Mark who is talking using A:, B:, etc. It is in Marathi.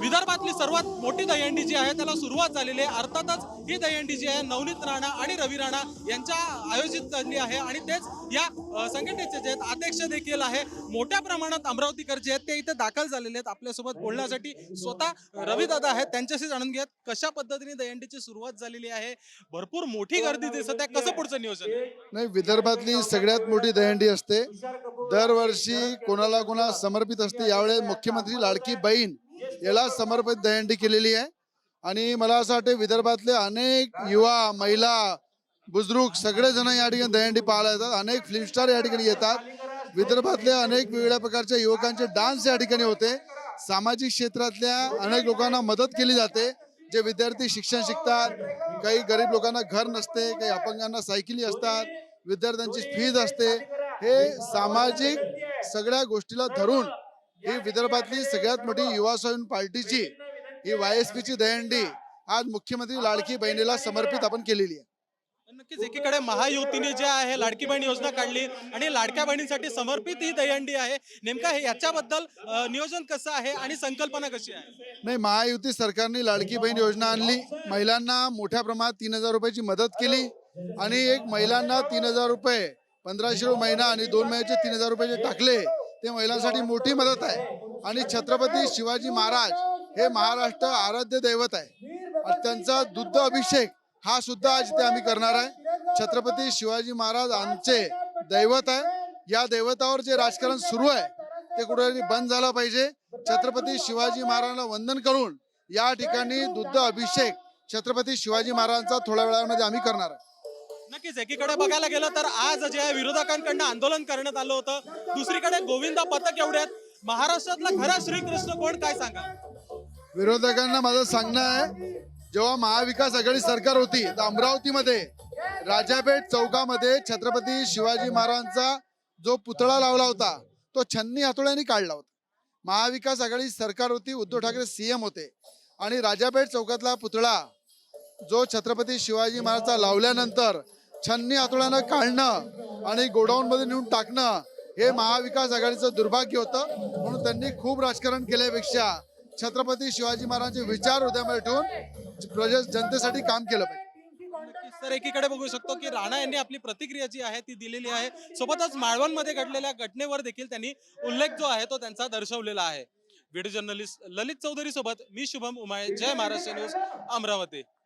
A: विदर्भातली सर्वात मोठी दहीहंडी जी आहे त्याला सुरुवात झालेली आहे. अर्थातच ही दहीहंडी जी आहे नवनीत राणा आणि रवी राणा यांच्या आयोजित झाली आहे आणि तेच या संघटनेचे जे आहेत अध्यक्ष देखील आहे. मोठ्या प्रमाणात अमरावतीकर जे आहेत ते इथे दाखल झालेले आहेत आपल्यासोबत बोलण्यासाठी. स्वतः रवीदादा आहेत त्यांच्याशी जाणून घ्यात कशा पद्धतीने दहीहंडीची सुरुवात झालेली आहे. भरपूर मोठी गर्दी दिसत आहे. कसं पुढचं नियोजन?
B: नाही विदर्भातली सगळ्यात मोठी दहीहंडी असते. दरवर्षी कोणाला कोणा समर्पित असते. यावेळेस मुख्यमंत्री लाडकी बहीण याला समर्पित दहंडी केलेली आहे. आणि मला असं वाटतं विदर्भातले अनेक युवा महिला बुजुर्ग सगळेजण या ठिकाणी दहंडी पाहायला येतात. अनेक फिल्म स्टार या ठिकाणी येतात. विदर्भातले अनेक वेगवेगळ्या प्रकारच्या युवकांचे डान्स या ठिकाणी होते. सामाजिक क्षेत्रातल्या अनेक लोकांना मदत केली जाते. जे विद्यार्थी शिक्षण शिकतात काही गरीब लोकांना घर नसते काही अपंगांना सायकली असतात विद्यार्थ्यांची फीज असते. हे सामाजिक सगळ्या गोष्टीला धरून ही विदर्भातली सगळ्यात मोठी युवा स्वाभिमान पार्टीची ही वाय एस पीची दहीहंडी आज मुख्यमंत्री लाडकी बहिणीला समर्पित आपण केलेली आहे.
A: नक्कीच एकीकडे महायुतीने जे आहे लाडकी बहीण योजना काढली आणि लाडक्या बहिणींसाठी समर्पित ही दहीहंडी आहे. नेमका हे याच्याबद्दल नियोजन कसं आहे आणि संकल्पना कशी आहे?
B: नाही महायुती सरकारने लाडकी बहीण योजना आणली. महिलांना मोठ्या प्रमाणात तीन हजार रुपयाची मदत केली आणि एक महिलांना तीन हजार रुपये पंधराशे रुपये महिना आणि दोन महिन्याचे तीन हजार रुपये टाकले ते महिलांसाठी मोठी मदत आहे. आणि छत्रपती शिवाजी महाराज हे महाराष्ट्र आराध्य दैवत आहे. आणि त्यांचा दुग्ध अभिषेक हा सुद्धा आज इथे आम्ही करणार आहे. छत्रपती शिवाजी महाराज आमचे दैवत आहे. या दैवतावर जे राजकारण सुरू आहे ते कुठेतरी बंद झालं पाहिजे. छत्रपती शिवाजी महाराजांना वंदन करून या ठिकाणी दुग्ध अभिषेक छत्रपती शिवाजी महाराजांचा थोड्या वेळामध्ये आम्ही करणार आहे.
A: नक्कीच एकीकडे बघायला गेलं तर आज जे आहे विरोधकांकडनं आंदोलन करण्यात आलं होतं. दुसरीकडे गोविंदा पथक एवढ्यात महाराष्ट्रातला खरा श्रीकृष्ण कोण काय सांगा?
B: विरोधकांना माझं सांगणं आहे जेव्हा महाविकास आघाडी सरकार होती तर अमरावतीमध्ये राजापेठ चौकामध्ये छत्रपती शिवाजी महाराजांचा जो पुतळा लावला होता तो छन्नी हातोड्याने काढला होता. महाविकास आघाडी सरकार होती उद्धव ठाकरे सीएम होते. आणि राजापेठ चौकातला पुतळा जो छत्रपती शिवाजी महाराजचा लावल्यानंतर छन्नी हातोड्यानं काढणं आणि गोडाऊन मध्ये नेऊन टाकणं हे महाविकास आघाडीचं दुर्भाग्य होतं. म्हणून त्यांनी खूप राजकारण केल्यापेक्षा छत्रपती शिवाजी महाराजांचे विचार हृदयामध्ये ठेवून प्रजा जनतेसाठी काम केलं पाहिजे.
A: सर तर एकीकडे बघू शकतो की राणा यांनी आपली प्रतिक्रिया जी आहे ती दिलेली आहे. सोबतच माळवणमध्ये घडलेल्या घटनेवर देखील त्यांनी उल्लेख जो आहे तो त्यांचा दर्शवलेला आहे. व्हिडिओ जर्नलिस्ट ललित चौधरी सोबत मी शुभम उमाळे जय महाराष्ट्र न्यूज अमरावती.